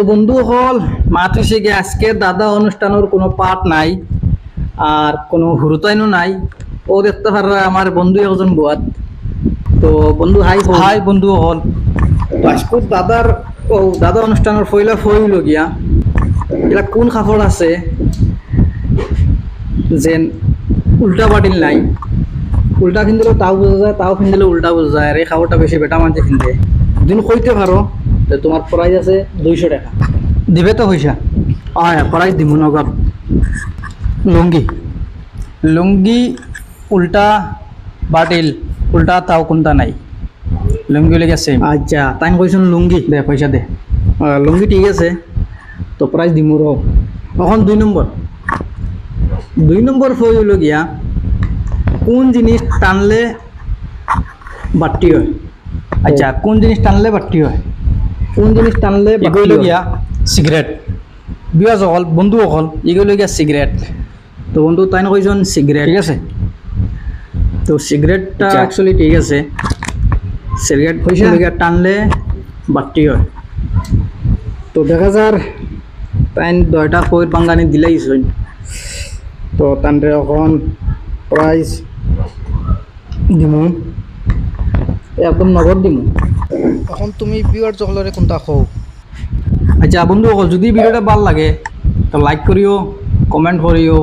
তো বন্ধু হল মাতৃ গিয়ে আজকে দাদা অনুষ্ঠানের কোনো পাঠ নাই আর কোনো হুরুতাইনও নাই। ও দেখতে পাররা আমার বন্ধু একজন বুয়াত তো বন্ধু হাই হাই বন্ধু হল। তো আজকে দাদার ও দাদা অনুষ্ঠানের ফইলা ফইল গিয়া এটা কোন কাপড় আছে যেন উল্টা বাটিল নাই। উল্টা কিনদিলেও তাও বোঝা যায় তাও কিনদিলে উল্টা বোঝা যায়। আর এই খাবারটা বেশি বেটা মানছে কিনতে দিন কইতে পারো। তো তোমার প্রাইস আছে দুইশো টাকা। দিবে তো পয়সা। হ্যাঁ প্রাইস দিব নগদ। লুঙ্গি। লুঙ্গি উল্টা বাটিল উল্টা তাও কোনটা নাই। লুঙ্গি লেগে সেম আচ্ছা তাই কইছেন লুঙ্গি। দে পয়সা দে। লুঙ্গি ঠিক আছে তো প্রাইস দিমু র। এখন দুই নম্বর। দুই নম্বর ফই হলো গিয়া কোন জিনিস টানলে বাট্টি হয়? আচ্ছা কোন জিনিস টানলে বাট্টি হয়? কোন জিনিস টানলে এগুলো গিয়া সিগারেট বিয়া অকল বন্ধু অকল এগুলো গিয়া সিগারেট তো বন্ধু তাই কইজন সিগারেট ঠিক আছে। তো সিগারেটটা আচ্ছা। অ্যাকচুয়ালি ঠিক আছে। সিগারেট পয়সা টানলে বাট্টি হয়। তো দেখা যার তাই দয়টা কইর বাঙ্গানি দিলেইছইন তো তানরে এখন প্রাইস দিমু। একদম নগদ দিমু। এখন তুমি ভিউয়ার চকলরে কোনটা খাও আচ্ছা বন্ধু সকল যদি ভিডিওটা ভালো লাগে, তো লাইক করিও কমেন্ট করিও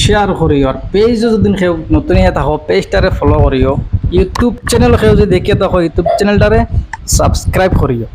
শেয়ার করিও, আর পেজও যদি সেও নতুন থাকো পেজটারে ফলো করিও ইউটিউব চ্যানেল সেও যদি দেখিয়ে থাকো ইউটিউব চ্যানেলটারে সাবস্ক্রাইব করিও।